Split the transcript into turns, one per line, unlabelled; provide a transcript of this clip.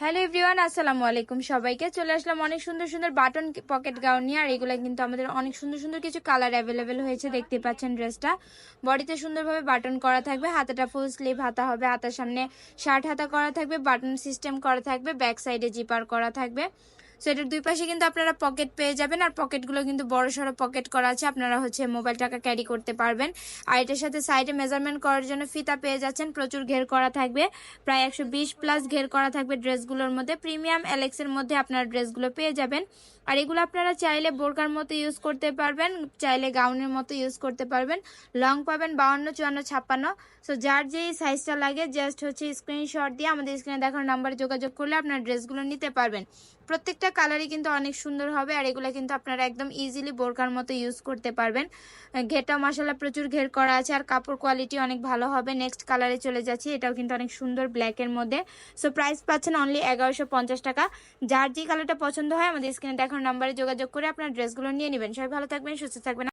Hello everyone, আসসালামু আলাইকুম সবাইকে। চলে আসলাম অনেক সুন্দর সুন্দর বাটন পকেট গাউন নিয়ে, আর এগুলো কিন্তু আমাদের অনেক সুন্দর সুন্দর কিছু কালার অ্যাভেলেবেল হয়েছে, দেখতে পাচ্ছেন ড্রেসটা। বডিতে সুন্দরভাবে বাটন করা থাকবে, হাতাটা ফুল স্লিভ হাতা হবে, হাতার সামনে শার্ট হাতা করা থাকবে বাটন সিস্টেম করা থাকবে ব্যাক সাইডে জিপার করা থাকবে। সো এটার দুই পাশে কিন্তু আপনারা পকেট পেয়ে যাবেন আর পকেটগুলো কিন্তু বড় সড়ো পকেট করা আছে। আপনারা হচ্ছে মোবাইল টাকা ক্যারি করতে পারবেন। আর এটার সাথে সাইডে মেজারমেন্ট করার জন্য ফিতা পেয়ে যাচ্ছেন। প্রচুর ঘের করা থাকবে। প্রায় একশো বিশ প্লাস ঘের করা থাকবে ড্রেসগুলোর মধ্যে। প্রিমিয়াম অ্যালেক্সের মধ্যে আপনারা ড্রেসগুলো পেয়ে যাবেন। আর এগুলো আপনারা চাইলে বোরকার মতো ইউজ করতে পারবেন। চাইলে গাউনের মতো ইউজ করতে পারবেন। লং পাবেন বাউন্ন, চুয়ান্ন, ছাপ্পান্ন। সো যার যেই সাইজটা লাগে জাস্ট হচ্ছে স্ক্রিনশট দিয়ে আমাদের স্ক্রিনে দেখার নাম্বারে যোগাযোগ করলে আপনার ড্রেসগুলো নিতে পারবেন। প্রত্যেকটা কালারই কিন্তু অনেক সুন্দর হবে আর এগুলো কিন্তু আপনারা একদম ইজিলি বোরকার মতো ইউজ করতে পারবেন। ঘেরটা মশলা প্রচুর ঘের করা আছে আর কাপড় কোয়ালিটি অনেক ভালো হবে। নেক্সট কালারে চলে যাচ্ছি, এটাও কিন্তু অনেক সুন্দর ব্ল্যাকের মধ্যে। সো প্রাইস পাচ্ছেন অনলি এগারোশো টাকা। যার যে কালারটা পছন্দ হয়, আমাদের স্ক্রিনে দেখার নাম্বারে যোগাযোগ করে আপনার ড্রেসগুলো নিয়ে নেবেন। সবাই ভালো থাকবেন, সুস্থ থাকবেন।